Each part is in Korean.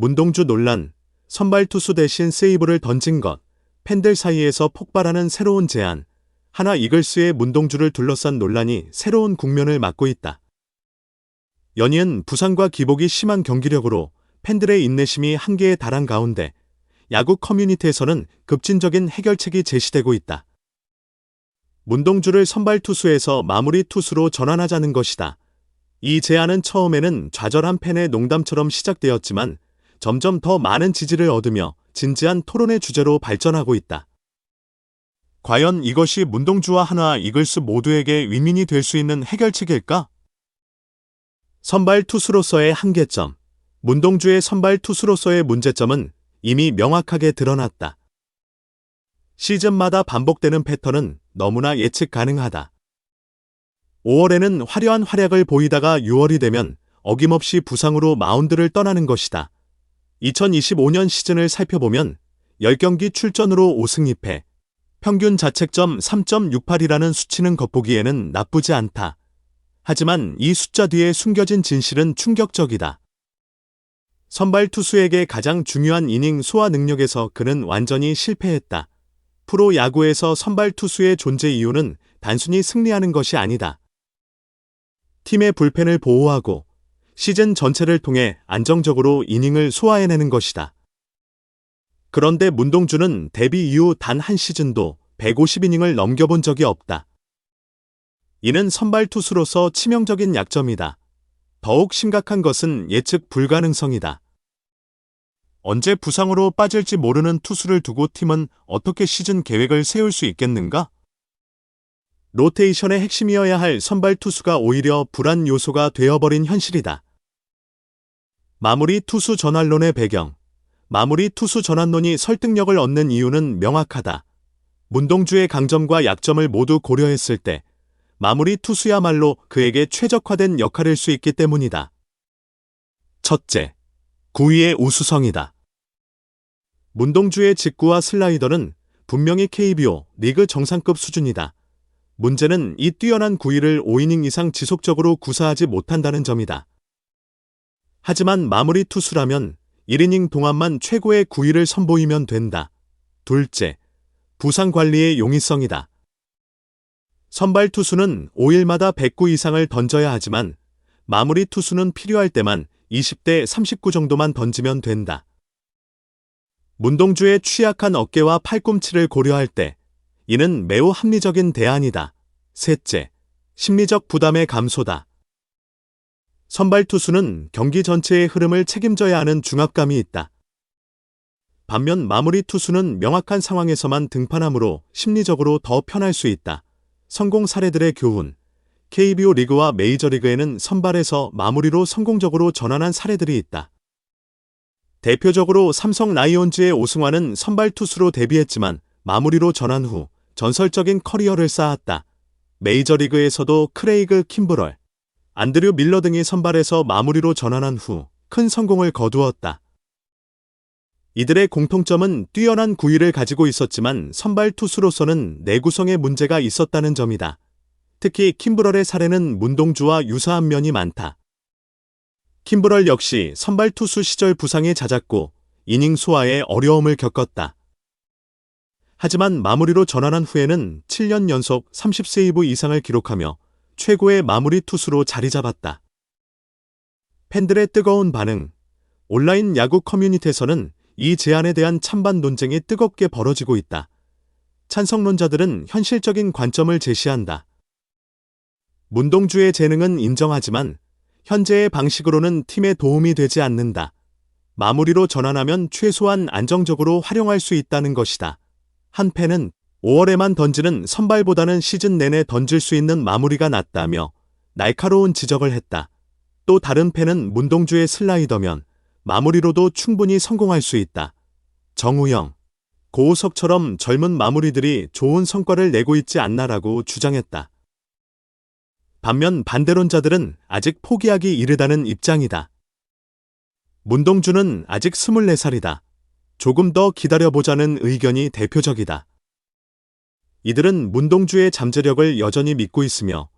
문동주 논란, 선발 투수 대신 세이브를 던진 것, 팬들 사이에서 폭발하는 새로운 제안, 하나 이글스의 문동주를 둘러싼 논란이 새로운 국면을 맞고 있다. 연이은 부상과 기복이 심한 경기력으로 팬들의 인내심이 한계에 달한 가운데 야구 커뮤니티에서는 급진적인 해결책이 제시되고 있다. 문동주를 선발 투수에서 마무리 투수로 전환하자는 것이다. 이 제안은 처음에는 좌절한 팬의 농담처럼 시작되었지만 점점 더 많은 지지를 얻으며 진지한 토론의 주제로 발전하고 있다. 과연 이것이 문동주와 하나 이글스 모두에게 윈윈이 될 수 있는 해결책일까? 선발 투수로서의 한계점. 문동주의 선발 투수로서의 문제점은 이미 명확하게 드러났다. 시즌마다 반복되는 패턴은 너무나 예측 가능하다. 5월에는 화려한 활약을 보이다가 6월이 되면 어김없이 부상으로 마운드를 떠나는 것이다. 2025년 시즌을 살펴보면 10경기 출전으로 5승 2패, 평균 자책점 3.68이라는 수치는 겉보기에는 나쁘지 않다. 하지만 이 숫자 뒤에 숨겨진 진실은 충격적이다. 선발 투수에게 가장 중요한 이닝 소화 능력에서 그는 완전히 실패했다. 프로 야구에서 선발 투수의 존재 이유는 단순히 승리하는 것이 아니다. 팀의 불펜을 보호하고 시즌 전체를 통해 안정적으로 이닝을 소화해내는 것이다. 그런데 문동주는 데뷔 이후 단 한 시즌도 150이닝을 넘겨본 적이 없다. 이는 선발 투수로서 치명적인 약점이다. 더욱 심각한 것은 예측 불가능성이다. 언제 부상으로 빠질지 모르는 투수를 두고 팀은 어떻게 시즌 계획을 세울 수 있겠는가? 로테이션의 핵심이어야 할 선발 투수가 오히려 불안 요소가 되어버린 현실이다. 마무리 투수 전환론의 배경. 마무리 투수 전환론이 설득력을 얻는 이유는 명확하다. 문동주의 강점과 약점을 모두 고려했을 때 마무리 투수야말로 그에게 최적화된 역할일 수 있기 때문이다. 첫째, 9위의 우수성이다. 문동주의 직구와 슬라이더는 분명히 KBO 리그 정상급 수준이다. 문제는 이 뛰어난 9위를 5이닝 이상 지속적으로 구사하지 못한다는 점이다. 하지만 마무리 투수라면 1이닝 동안만 최고의 9위를 선보이면 된다. 둘째, 부상 관리의 용이성이다. 선발 투수는 5일마다 109 이상을 던져야 하지만 마무리 투수는 필요할 때만 20대 39 정도만 던지면 된다. 문동주의 취약한 어깨와 팔꿈치를 고려할 때 이는 매우 합리적인 대안이다. 셋째, 심리적 부담의 감소다. 선발 투수는 경기 전체의 흐름을 책임져야 하는 중압감이 있다. 반면 마무리 투수는 명확한 상황에서만 등판하므로 심리적으로 더 편할 수 있다. 성공 사례들의 교훈. KBO 리그와 메이저리그에는 선발에서 마무리로 성공적으로 전환한 사례들이 있다. 대표적으로 삼성 라이온즈의 오승환은 선발 투수로 데뷔했지만 마무리로 전환 후 전설적인 커리어를 쌓았다. 메이저리그에서도 크레이그 킴브럴, 안드류 밀러 등이 선발에서 마무리로 전환한 후 큰 성공을 거두었다. 이들의 공통점은 뛰어난 구위를 가지고 있었지만 선발 투수로서는 내구성에 문제가 있었다는 점이다. 특히 킴브럴의 사례는 문동주와 유사한 면이 많다. 킴브럴 역시 선발 투수 시절 부상이 잦았고 이닝 소화에 어려움을 겪었다. 하지만 마무리로 전환한 후에는 7년 연속 30세이브 이상을 기록하며 최고의 마무리 투수로 자리 잡았다. 팬들의 뜨거운 반응, 온라인 야구 커뮤니티에서는 이 제안에 대한 찬반 논쟁이 뜨겁게 벌어지고 있다. 찬성론자들은 현실적인 관점을 제시한다. 문동주의 재능은 인정하지만 현재의 방식으로는 팀에 도움이 되지 않는다. 마무리로 전환하면 최소한 안정적으로 활용할 수 있다는 것이다. 한 팬은 5월에만 던지는 선발보다는 시즌 내내 던질 수 있는 마무리가 낫다며 날카로운 지적을 했다. 또 다른 팬은 문동주의 슬라이더면 마무리로도 충분히 성공할 수 있다. 정우영, 고우석처럼 젊은 마무리들이 좋은 성과를 내고 있지 않나라고 주장했다. 반면 반대론자들은 아직 포기하기 이르다는 입장이다. 문동주는 아직 24살이다. 조금 더 기다려보자는 의견이 대표적이다. 이들은 문동주의 잠재력을 여전히 믿고 있으며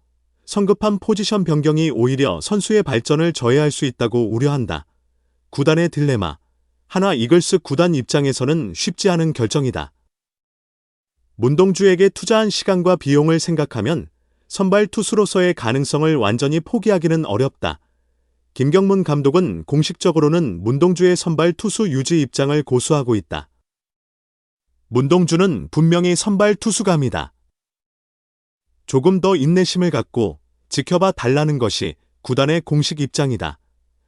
성급한 포지션 변경이 오히려 선수의 발전을 저해할 수 있다고 우려한다. 구단의 딜레마, 하나 이글스 구단 입장에서는 쉽지 않은 결정이다. 문동주에게 투자한 시간과 비용을 생각하면 선발 투수로서의 가능성을 완전히 포기하기는 어렵다. 김경문 감독은 공식적으로는 문동주의 선발 투수 유지 입장을 고수하고 있다. 문동주는 분명히 선발 투수감이다. 조금 더 인내심을 갖고 지켜봐 달라는 것이 구단의 공식 입장이다.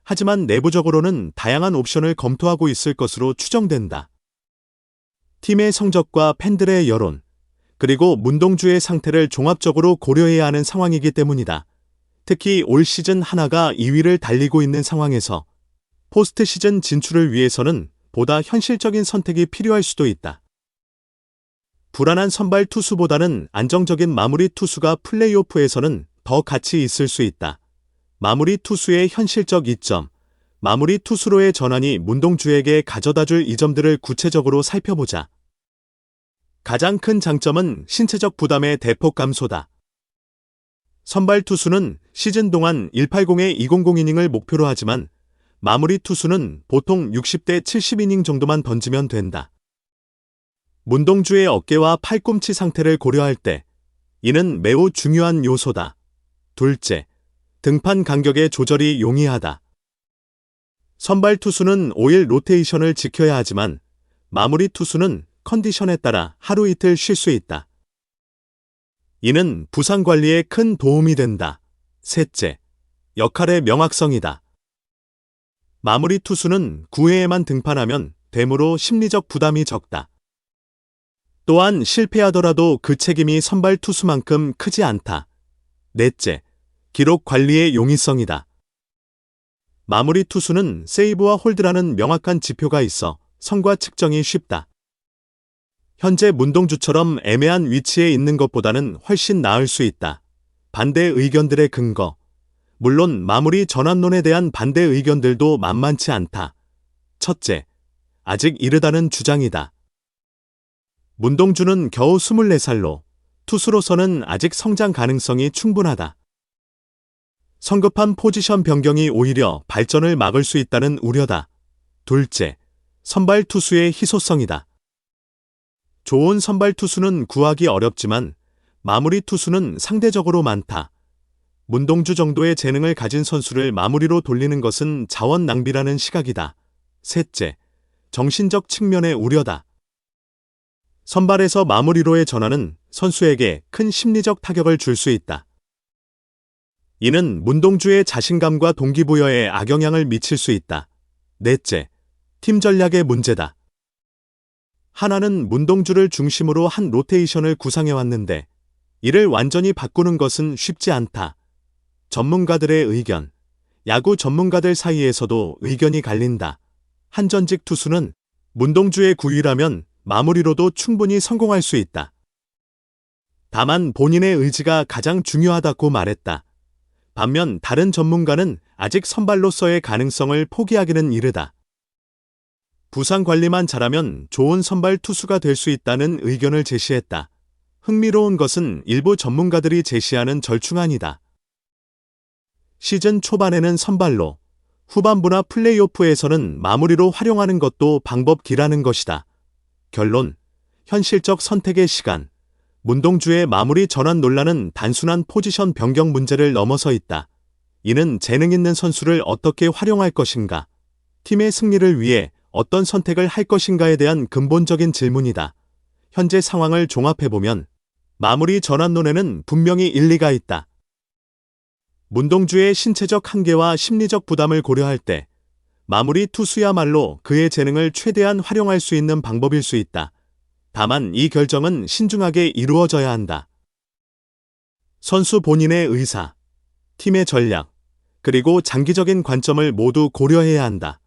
하지만 내부적으로는 다양한 옵션을 검토하고 있을 것으로 추정된다. 팀의 성적과 팬들의 여론, 그리고 문동주의 상태를 종합적으로 고려해야 하는 상황이기 때문이다. 특히 올 시즌 하나가 2위를 달리고 있는 상황에서 포스트 시즌 진출을 위해서는 보다 현실적인 선택이 필요할 수도 있다. 불안한 선발 투수보다는 안정적인 마무리 투수가 플레이오프에서는 더 가치 있을 수 있다. 마무리 투수의 현실적 이점, 마무리 투수로의 전환이 문동주에게 가져다 줄 이점들을 구체적으로 살펴보자. 가장 큰 장점은 신체적 부담의 대폭 감소다. 선발 투수는 시즌 동안 180의 200이닝을 목표로 하지만 마무리 투수는 보통 60대 70이닝 정도만 던지면 된다. 문동주의 어깨와 팔꿈치 상태를 고려할 때 이는 매우 중요한 요소다. 둘째, 등판 간격의 조절이 용이하다. 선발 투수는 5일 로테이션을 지켜야 하지만 마무리 투수는 컨디션에 따라 하루 이틀 쉴 수 있다. 이는 부상 관리에 큰 도움이 된다. 셋째, 역할의 명확성이다. 마무리 투수는 9회에만 등판하면 되므로 심리적 부담이 적다. 또한 실패하더라도 그 책임이 선발 투수만큼 크지 않다. 넷째, 기록 관리의 용이성이다. 마무리 투수는 세이브와 홀드라는 명확한 지표가 있어 성과 측정이 쉽다. 현재 문동주처럼 애매한 위치에 있는 것보다는 훨씬 나을 수 있다. 반대 의견들의 근거. 물론 마무리 전환론에 대한 반대 의견들도 만만치 않다. 첫째, 아직 이르다는 주장이다. 문동주는 겨우 24살로 투수로서는 아직 성장 가능성이 충분하다. 성급한 포지션 변경이 오히려 발전을 막을 수 있다는 우려다. 둘째, 선발 투수의 희소성이다. 좋은 선발 투수는 구하기 어렵지만 마무리 투수는 상대적으로 많다. 문동주 정도의 재능을 가진 선수를 마무리로 돌리는 것은 자원 낭비라는 시각이다. 셋째, 정신적 측면의 우려다. 선발에서 마무리로의 전환은 선수에게 큰 심리적 타격을 줄 수 있다. 이는 문동주의 자신감과 동기부여에 악영향을 미칠 수 있다. 넷째, 팀 전략의 문제다. 하나는 문동주를 중심으로 한 로테이션을 구상해왔는데 이를 완전히 바꾸는 것은 쉽지 않다. 전문가들의 의견, 야구 전문가들 사이에서도 의견이 갈린다. 한 전직 투수는 문동주의 구위라면 마무리로도 충분히 성공할 수 있다. 다만 본인의 의지가 가장 중요하다고 말했다. 반면 다른 전문가는 아직 선발로서의 가능성을 포기하기는 이르다. 부상 관리만 잘하면 좋은 선발 투수가 될 수 있다는 의견을 제시했다. 흥미로운 것은 일부 전문가들이 제시하는 절충안이다. 시즌 초반에는 선발로, 후반부나 플레이오프에서는 마무리로 활용하는 것도 방법기라는 것이다. 결론, 현실적 선택의 시간, 문동주의 마무리 전환 논란은 단순한 포지션 변경 문제를 넘어서 있다. 이는 재능 있는 선수를 어떻게 활용할 것인가, 팀의 승리를 위해 어떤 선택을 할 것인가에 대한 근본적인 질문이다. 현재 상황을 종합해보면 마무리 전환론에는 분명히 일리가 있다. 문동주의 신체적 한계와 심리적 부담을 고려할 때 마무리 투수야말로 그의 재능을 최대한 활용할 수 있는 방법일 수 있다. 다만 이 결정은 신중하게 이루어져야 한다. 선수 본인의 의사, 팀의 전략, 그리고 장기적인 관점을 모두 고려해야 한다.